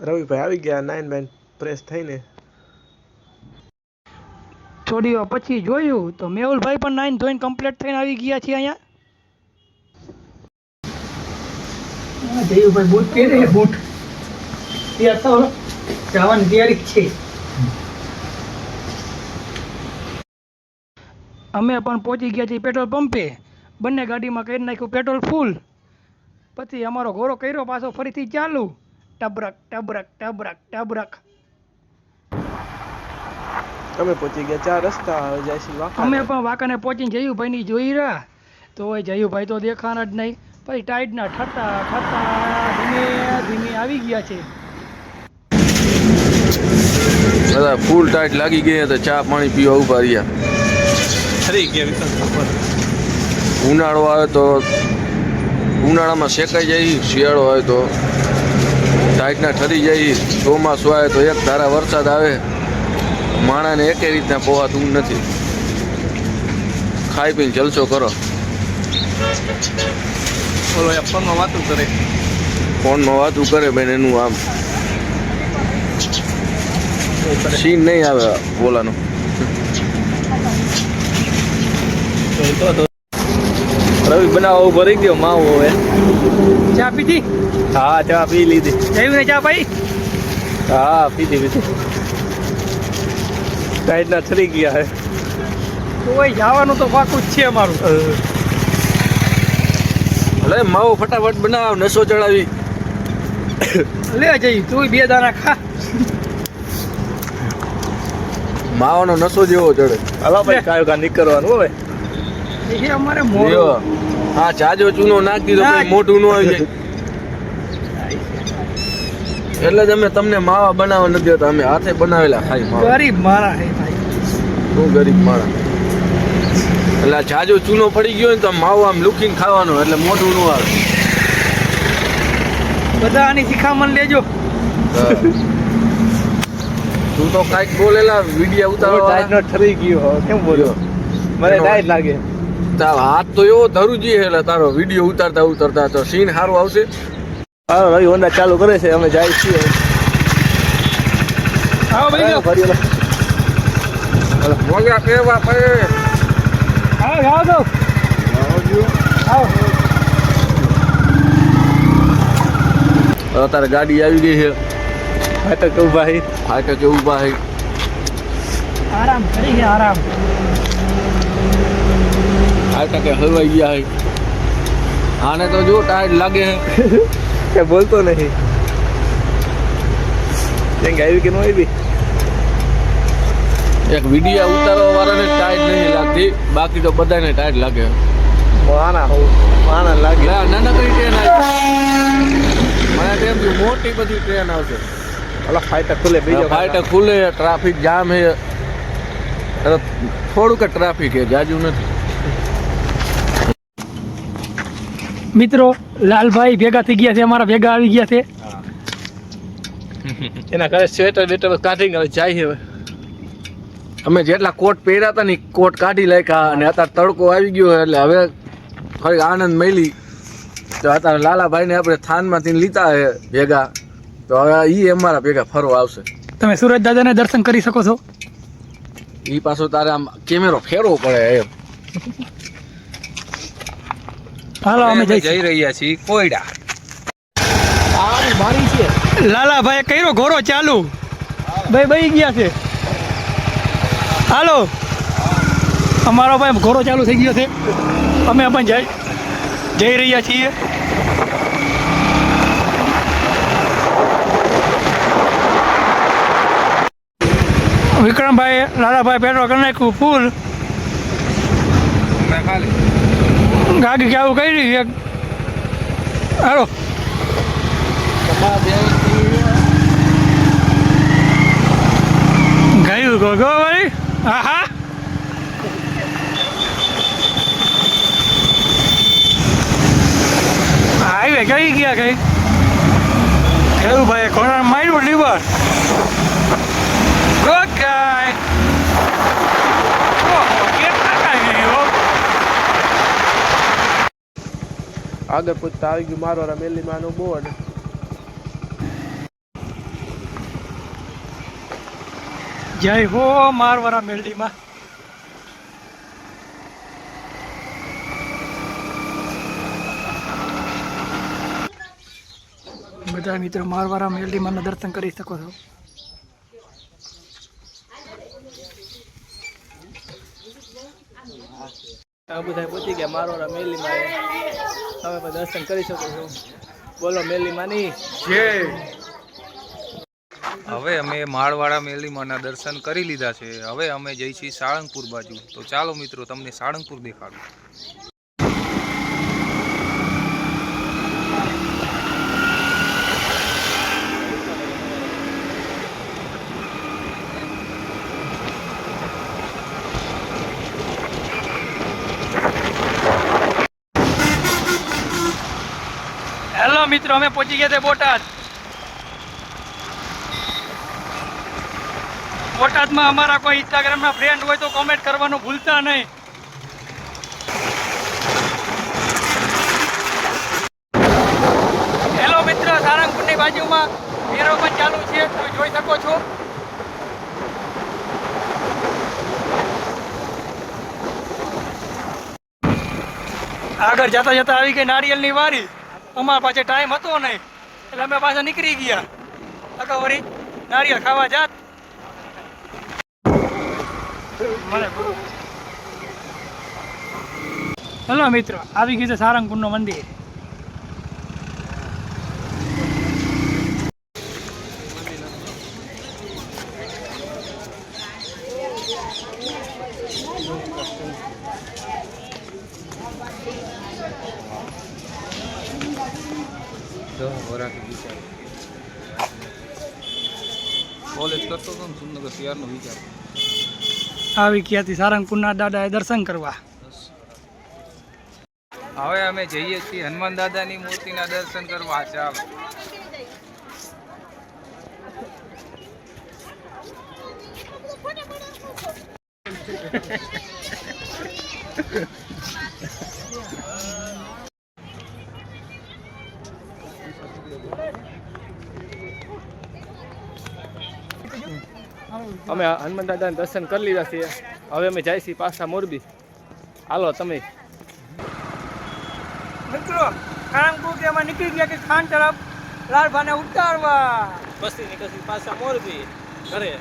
રવિભાઈ આવી ગયા nine nine press થઈને. થોડી પછી જોયું તો મેહુલભાઈ પણ નાઇન ધોઈને કમ્પ્લીટ થઈને આવી ગયા છે અહીંયા. દેવુભાઈ બૂટ પહેરે બૂટ. તૈયાર થાવ જવાની તૈયારી છે. અમે પણ પહોંચી ગયા છીએ પેટ્રોલ પંપે. બંને ગાડીમાં કરી નાખ્યું પેટ્રોલ ફૂલ. પછી અમારો ઘોડો કર્યો પાછો ફરીથી ચાલુ. ટબરક ટબરક ટબરક ટબરક. અમે પહોંચી ગયા ચાર રસ્તા હવે જાય છે વાંકા અમે પણ વાંકાને પહોંચીને જયુભાઈની જોઈ રહ્યા. તો એ જયુભાઈ તો દેખાણા જ નહીં. પછી ટાઈટના ઠરતા ઠરતા ધીમે ધીમે આવી ગયા છે. બધા ફૂલ ટાઈટ લાગી ગઈ તો ચા પાણી પીવા ઊભા રહ્યા. ફરી ગયા વિકલ્પ ઉનાળો આવે તો ઉનાળામાં શેકાઈ જાય શિયાળો આવે તો ટાઈટના ઠરી જાય ચોમાસું આવે તો એક ધારા વરસાદ આવે. માણાને એકે રીતના પોવાતું નથી. ખાઈ પીને જલસો કરો. બોલો ફોનમાં વાતું કરે. ફોનમાં વાતું કરે બેન એનું આમ. સીન નહીં આવે બોલાનો. રવિ બનાવો ભરી ગયો માવો હવે. ચા પીધી? હા ચા પી લીધી. જયુને ચા પાઈ? હા પીધી પીધી. ટાઈટના થરી ગયા હે. ભાઈ જવાનું તો પાકું જ છે અમારું. એટલે માવો ફટાફટ બનાવ નસો ચડાવી. લે જઈ તું બે દાણા ખા. માવાનો નસો જેવો ચડે. હાલો ભાઈ કાયો કા નીકળવાનું હવે એ અમારે મોડું. હા જાજો ચૂનો નાખી દીધો નાખ. મોઢું ન આવી જાય. એટલે જ અમે તમને માવા બનાવવા નથી દેતા અમે હાથે બનાવેલા ખાઈ માવા. ગરીબ મારા હે ભાઈ. ગરીબ મારા એટલે આ જાજો ચૂનો પડી ગયો ને તો માવો આમ લુકીને ખાવાનો એટલે મોઢું ન આવે. બધા આની શિખામણ લેજો. તું તો કાઈક બોલેલા વિડીયા ઉતારવા નો ઠરી ગયો કેમ બોલ્યો? મને ડાયટ લાગે. તારો હાથ તો એવો ધરુજી હે એટલે તારો વીડિયો ઉતારતા ઉતારતા તો સીન સારું આવશે. હા રવિ હોન્ડા ચાલુ કરે છે અમે જાય છીએ. આવો ભાઈ ફરી ઓલા. મોજા કેવા પડે. આવો આવો. આવો અત્યારે ગાડી આવી ગઈ છે. હા તો કહું ભાઈ હા કે ઊભા છે. આરામ કરી ગયા આરામ ફાટકે હલવાઈ ગયા છે આને તો જો ટાયર લાગે કે બોલતો નહીં. કેમ કે આવી કે ન આવી? એક વીડિયો ઉતારવા વાળાને ટાયર નહીં લાગતી. બાકી તો બધાને ટાયર લાગે. માના માના લાગે. નાનકડી ટ્રેન આવી. મને તેમ મોટી બધી ટ્રેન આવશે. ઓલા ફાઈટર ખુલે બીજો ફાટક ખુલે ટ્રાફિક જામ હે. થોડુંક ટ્રાફિક હે જાજુ નથી. મિત્રો લાલભાઈ ભેગા થઈ ગયા છે અમારા ભેગા આવી ગયા છે. એના ઘરે સ્વેટર બેટર કાઢીને હવે જાય હવે. અમે જેટલા કોટ પહેર્યા હતા ને કોટ કાઢી નાખ્યા અને અત્યારે તડકો આવી ગયો એટલે હવે ફરી આનંદ મળી. તો અત્યારે લાલાભાઈને આપણે થાનમાંથી લીધા હે ભેગા. તો હવે ઈ અમારા ભેગા ફરવા આવશે. તમે સુરજ દાદાને દર્શન કરી શકો છો? ઈ પાછો તારે આમ કેમેરો ફેરવો પડે એમ. હાલો અમે જઈ રહ્યા છીએ કોયડા. લાલાભાઈ કર્યો ઘોડો ચાલુ. ભાઈ બહી ગયા છે. હાલો. અમારો ભાઈ ઘોડો ચાલુ થઈ ગયો છે. અમે પણ જઈ જઈ રહ્યા છીએ. વિક્રમભાઈ લાલાભાઈ પેટ્રોલ કરી નાખ્યું ફૂલ. ગાડી કેવું કરી છે હાલો ગયું ગો ગો ભાઈ આહા હાઈવે કઈ ગયા કઈ એવું ભાઈ કોના માર્યું લીવર ઓકે આગળ પૂછતા આવી ગયું મારો રમેલી માનું બોર્ડ જય હો મારવારા મેલડીમાં. બધા મિત્રો મારવારા મેલડીમાં દર્શન કરી શકો છો. આ બધા પહોંચી ગયા મારવારા મેલીમાં તમે પણ દર્શન કરી શકો છો. બોલો મેલીમાંની હવે અમે માળવાડા મેલીમાના દર્શન કરી લીધા છે. હવે અમે જઈ છીએ સાળંગપુર બાજુ. તો ચાલો મિત્રો તમને સાળંગપુર દેખાડું હેલો મિત્રો, અમે પહોંચી ગયા છે બોટાદ. બોટાદમાં અમારા કોઈ ઇન્સ્ટાગ્રામના ફ્રેન્ડ હોય તો કોમેન્ટ કરવાનું ભૂલતા નહીં. હેલો મિત્ર, સારંગપુરની બાજુમાં મેળો પણ ચાલુ છે. તમે જોઈ શકો છો. આગળ જતા જતા આવી ગઈ નારિયેલની વારી. અમારા પાસે ટાઈમ હતો નહીં. એટલે અમે પાછા નીકળી ગયા. અગાઉ વળી નારિયેળ ખાવા જાત. હેલો મિત્રો, આવી ગયું છે સારંગપુરનું મંદિર. કોલેજ કરતો હતો ને સુંદર ત્યારનો વિચાર. આવી હતી સારંગપુરના દાદાએ દર્શન કરવા. હવે અમે જઈએ છીએ હનુમાન દાદાની મૂર્તિના દર્શન કરવા. ચાલો. અમે હનુમાન દાદાને દર્શન કરી લીધા છીએ. હવે અમે જાય છીએ પાછા મોરબી. હાલો તમે. મિત્રો સારંગપુર અમે નીકળી ગયા કે ખાન તરફ? લાલભાને ઉતારવા. પછી નીકળશી પાછા મોરબી ઘરે.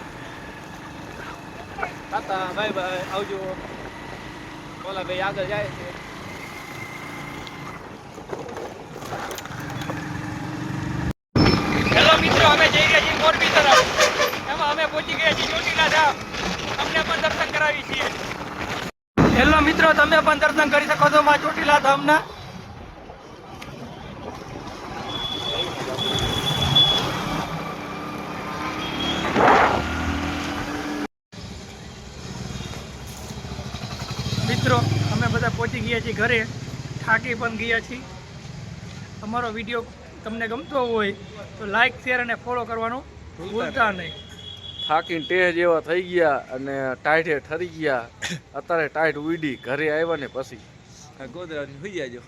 તાતા ભાઈ ભાઈ આવજો. બોલા ભાઈ આગળ જાય છે. હેલો મિત્રો અમે જઈ રહ્યા છીએ મોરબી તરફ. પહોંચી ગયા છીએ. ચોટીલા ધામ. અમને પણ દર્શન કરાવી છીએ. હેલો મિત્રો, તમે પણ દર્શન કરી શકો છો માં ચોટીલા ધામના. મિત્રો, અમે બધા પહોંચી ગયા છીએ ઘરે. થાકી પણ ગયા છીએ. અમારો વીડિયો તમને ગમતો હોય તો લાઇક શેર અને ફોલો કરવાનું ભૂલતા નહીં. થાકીને ટેહ જેવા થઈ ગયા અને ટાઈટે ઠરી ગયા. અત્યારે ટાઈટ ઉડી ઘરે આવ્યા ને પછી. ગોદરા સુઈ જાજો.